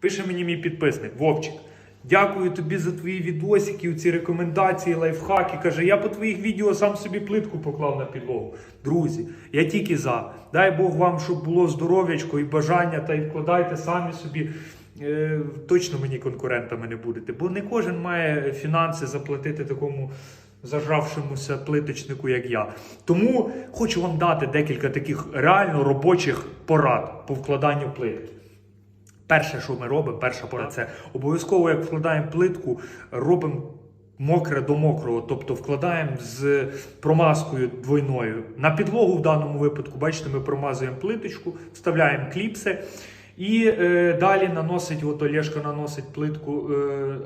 Пише мені мій підписник Вовчик. Дякую тобі за твої відосики, ці рекомендації, лайфхаки. Каже, я по твоїх відео сам собі плитку поклав на підлогу. Друзі, я тільки за. Дай Бог вам, щоб було здоров'ячко і бажання, та й вкладайте самі собі. Е, точно мені конкурентами не будете, бо не кожен має фінанси заплатити такому зажравшомуся плиточнику, як я. Тому хочу вам дати декілька таких реально робочих порад по вкладанню плитки. Перше, що ми робимо, перша пора, це обов'язково, як вкладаємо плитку, робимо мокре до мокрого, тобто вкладаємо з промазкою двойною. На підлогу в даному випадку, бачите, ми промазуємо плиточку, вставляємо кліпси. І е, далі наносить, от Олешка наносить плитку, е,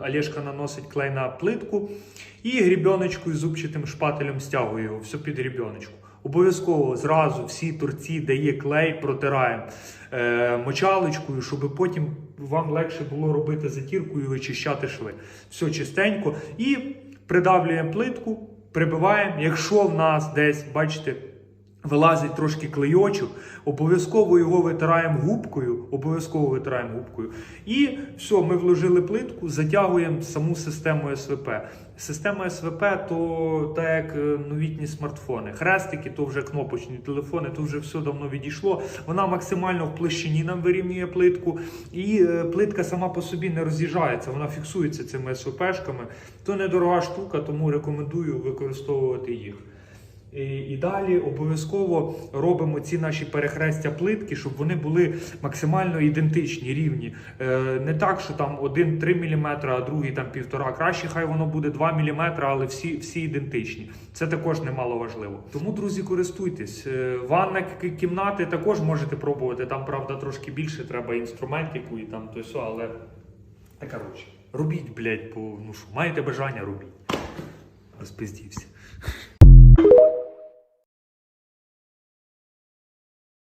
Олешка наносить клей на плитку і грібеночкою зубчатим шпателем стягує його, все під грібеночку. Обов'язково зразу всі торці, де є клей, протираємо е, мочалочкою, щоб потім вам легше було робити затірку і вичищати шви. Все чистенько. І придавлюємо плитку, прибиваємо. Якщо в нас десь, бачите, вилазить трошки клейочок, обов'язково його витираємо губкою, обов'язково витираємо губкою. І все, ми вложили плитку, затягуємо саму систему СВП. Система СВП то так як е, новітні смартфони. Хрестики, то вже кнопочні телефони, то вже все давно відійшло. Вона максимально в площині нам вирівнює плитку, і е, плитка сама по собі не роз'їжджається, вона фіксується цими СВПшками. То недорога штука, тому рекомендую використовувати їх. І, далі обов'язково робимо ці наші перехрестя плитки, щоб вони були максимально ідентичні, рівні. Е, не так, що там один 3 мм, а другий там півтора. Краще хай воно буде 2 мм, але всі, всі ідентичні. Це також немало важливо. Тому, друзі, користуйтесь. Е, Ванна кімнати також можете пробувати. Там, правда, трошки більше треба інструментику і там то все, але та коротше, робіть, блядь, бо ну що, маєте бажання, робіть. Розпиздівся.